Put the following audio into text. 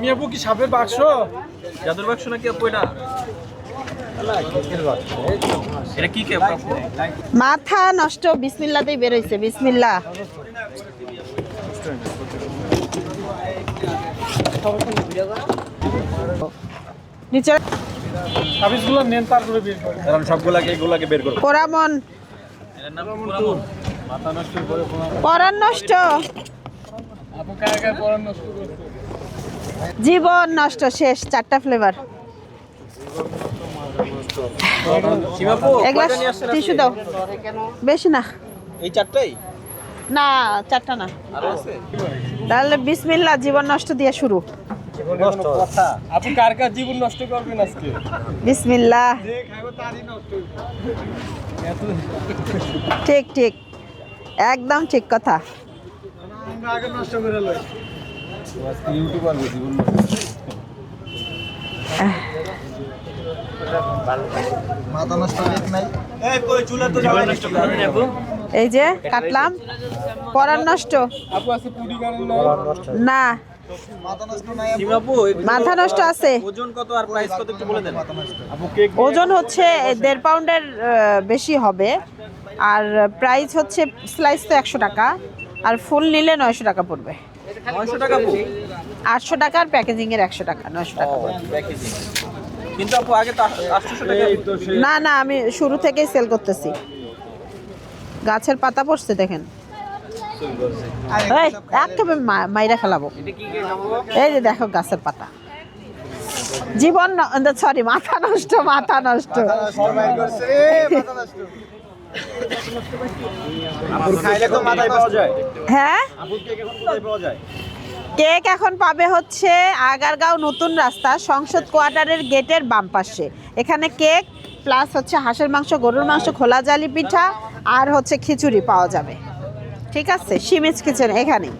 মিয়াবু কি সাপের বাক্স? জাদুর বাক্স নাকি আপু এটা? এটা কি কে আপু? মাথা নষ্ট বিসমিল্লাতেই বেরোইছে বিসমিল্লা। নিচে নেন তারপরে বের করে কারণ সবগুলাকে এগুলাকে বের করো পোড়ামন। এর নাম পুরামন পরাণ নষ্ট। জীবন নষ্ট শেষ চারটা ফ্লেভার টিস্যু দাও। বেশি না। এই চারটাই? না চারটা না। তাহলে বিসমিল্লা জীবন নষ্ট দিয়ে শুরু। কথা কার কার জীবন নষ্ট করবেন আজকে? বিসমিল্লা যে খাইবো তারই নষ্ট ঠিক ঠিক। একদম ঠিক কথা। এই যে কাটলাম, পরাণ নষ্ট। না। মাথা নষ্ট আছে। ওজন হচ্ছে দেড় পাউন্ডের বেশি হবে। আর প্রাইস হচ্ছে স্লাইস তো একশো টাকা আর ফুল নিলে নয়শো টাকা পড়বে। 900 টাকা আটশো টাকার প্যাকেজিং এর একশো টাকা নয়শো টাকা পড়বে। কিন্তু আপু আগে তো 800 টাকা না না আমি শুরু থেকেই সেল করতেছি। গাছের পাতা পড়ছে দেখেন। একেবারে মাইরা ফেলাবো। এটা কি কে খাব? এই যে দেখো গাছের পাতা। জীবন সরি মাথা নষ্ট মাথা নষ্ট। আপুর খাইলে তো মাথায় পাওয়া যায়। হ্যাঁ? আপুর কেক এখন কোথায় পাওয়া যায়? কেক এখন পাবে হচ্ছে আগারগাঁও নতুন রাস্তা সংসদ কোয়ার্টারের গেটের বাম পাশে। এখানে কেক প্লাস হচ্ছে হাঁসের মাংস গরুর মাংস খোলা জালি পিঠা আর হচ্ছে খিচুড়ি পাওয়া যাবে। ঠিক আছে? সিমিজ কিচেন এখানে